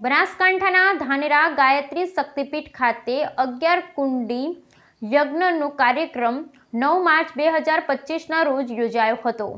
બનાસકાંઠાના ધાનેરા ગાયત્રી શક્તિપીઠ ખાતે અગિયાર કુંડી યજ્ઞનો કાર્યક્રમ નવ માર્ચ બે હજાર પચીસના રોજ યોજાયો હતો.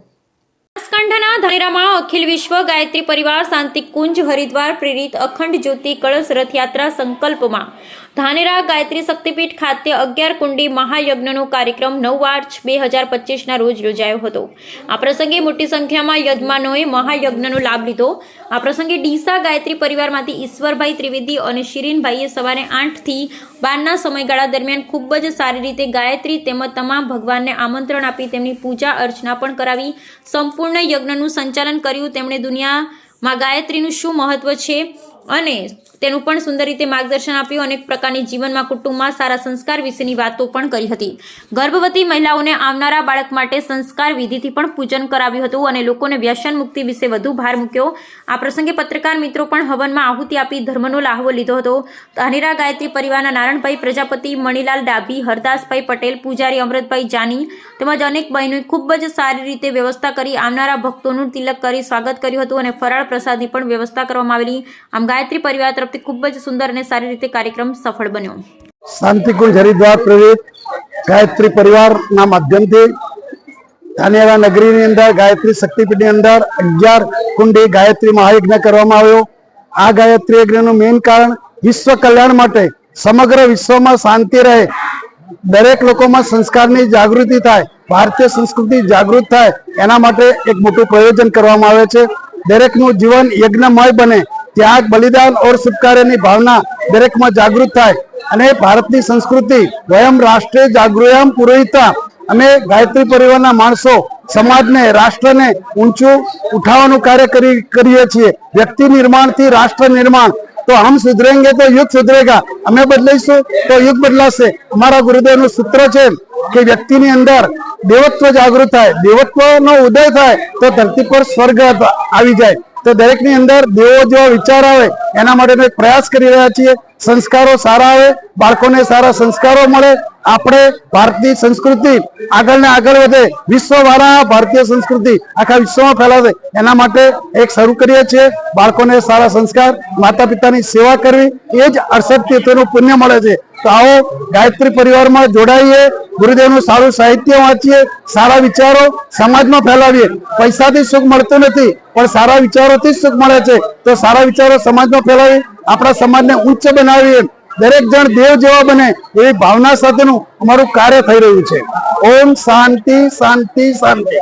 બનાસકાંઠાના ધાનેરામાં અખિલ વિશ્વ ગાયત્રી પરિવાર શાંતિ કુંજ હરિદ્વાર પ્રેરિત અખંડ જ્યોતિ કળશ રથયાત્રા સંકલ્પમાં ધાનેરા ગાયત્રી શક્તિપીઠ ખાતે અગિયાર કુંડી મહાયજ્ઞનો કાર્યક્રમ નવ માર્ચ બે હજાર પચીસના રોજ યોજાયો હતો. આ પ્રસંગે મોટી સંખ્યામાં યજમાનોએ મહાયજ્ઞનો લાભ લીધો. આ પ્રસંગે ડીસા ગાયત્રી પરિવારમાંથી ઈશ્વરભાઈ ત્રિવેદી અને શિરીનભાઈએ સવારે આઠથી બારના સમયગાળા દરમિયાન ખૂબ જ સારી રીતે ગાયત્રી તેમજ તમામ ભગવાનને આમંત્રણ આપી તેમની પૂજા અર્ચના પણ કરાવી. સંપૂર્ણ યજ્ઞનું સંચાલન કર્યું. તેમણે દુનિયામાં ગાયત્રીનું શું મહત્વ છે? અને તેનું પણ સુંદર રીતે માર્ગદર્શન આપ્યું અનેક પ્રકારની જીવનમાં કુટુંબમાં સારા સંસ્કાર વિશેની વાતો પણ કરી હતી. ગર્ભવતી મહિલાઓને આવનારા બાળક માટે સંસ્કાર વિધિથી પણ પૂજન કરાવ્યું હતું અને લોકોને વ્યસન મુક્તિ વિશે વધુ ભાર મૂક્યો. આ પ્રસંગે પત્રકાર મિત્રો પણ હવનમાં આહુતિ આપી ધર્મનો લાહવો લીધો હતો. ધાનેરા ગાયત્રી પરિવારના નારણભાઈ, પ્રજાપતિ, મણિલાલ ડાભી, હરદાસભાઈ પટેલ, પૂજારી અમૃતભાઈ જાની તેમજ અનેક બહેનોએ ખૂબ જ સારી રીતે વ્યવસ્થા કરી આવનારા ભક્તોનું તિલક કરી સ્વાગત કર્યું હતું અને ફરાળ પ્રસાદની પણ વ્યવસ્થા કરવામાં આવેલી. આમ ગાયત્રી પરિવાર તરફથી ખૂબ જ સુંદર અને સારી રીતે કાર્યક્રમ સફળ બન્યો. શાંતિકુંજ હરિદ્વાર પ્રેરિત ગાયત્રી પરિવારના માધ્યમથી ધાનેરા નગરીની અંદર, ગાયત્રી શક્તિપીઠની અંદર અગિયાર કુંડી ગાયત્રી મહાયજ્ઞ કરવામાં આવ્યો. આ ગાયત્રી યજ્ઞનું મેઇન કારણ વિશ્વ કલ્યાણ માટે સમગ્ર વિશ્વમાં શાંતિ રહે. દરેક લોકોમાં સંસ્કારની જાગૃતિ થાય, ભારતીય સંસ્કૃતિ જાગૃત થાય, એના માટે એક મોટું પ્રયોજન કરવામાં આવે છે. દરેકનું જીવન યજ્ઞમય બને. ત્યાગ, બલિદાન ઓર સત્કાર્યની ભાવના દરેકમાં જાગૃત થાય અને ભારતની સંસ્કૃતિ વયમ રાષ્ટ્રે જાગૃયમ પુરોહિતા. અમે ગાયત્રી પરિવારના માણસો સમાજને, રાષ્ટ્રને ઊંચું ઉઠાવવાનું કાર્ય કરી, કરીએ છીએ. વ્યક્તિ નિર્માણથી રાષ્ટ્ર નિર્માણ. તો હમ સુધરેંગે તો યુગ સુધરેગા. અમે બદલાઈશું તો યુગ બદલાશે. અમારા ગુરુદેવનું સૂત્ર છે કે વ્યક્તિની અંદર દેવત્વ જાગૃત થાય. દેવત્વનો ઉદય થાય તો ધરતી પર સ્વર્ગ આવી જાય. તો દરેકની અંદર દેવો જેવો વિચાર આવે, એના માટેનો એક પ્રયાસ કરી રહ્યા છીએ. સંસ્કારો સારા આવે, બાળકોને સારા સંસ્કારો મળે આપણે ભારતની સંસ્કૃતિ આગળ ને આગળ વધે, વિશ્વવાળા ભારતીય સંસ્કૃતિ આખા વિશ્વમાં ફેલાવે, એના માટે એક શરૂ કરીએ છીએ. બાળકોને સારા સંસ્કાર માતા પિતાની સેવા કરવી, એ જ અડસઠ તીર્થોનું પુણ્ય મળે છે. તો આવો ગાયત્રી પરિવારમાં જોડાઈએ, ગુરુદેવનું સારું સાહિત્ય વાંચીએ, સારા વિચારો સમાજમાં ફેલાવીએ. પૈસાથી સુખ મળતું નથી, પણ સારા વિચારોથી સુખ મળે છે. તો સારા વિચારો સમાજમાં ફેલાવી, આપણા સમાજને ઉચ્ચ બનાવીએ. દરેક જણ દેવ જેવા બને એવી ભાવના સાથેનું અમારું કાર્ય થઈ રહ્યું છે. ઓમ શાંતિ શાંતિ શાંતિ.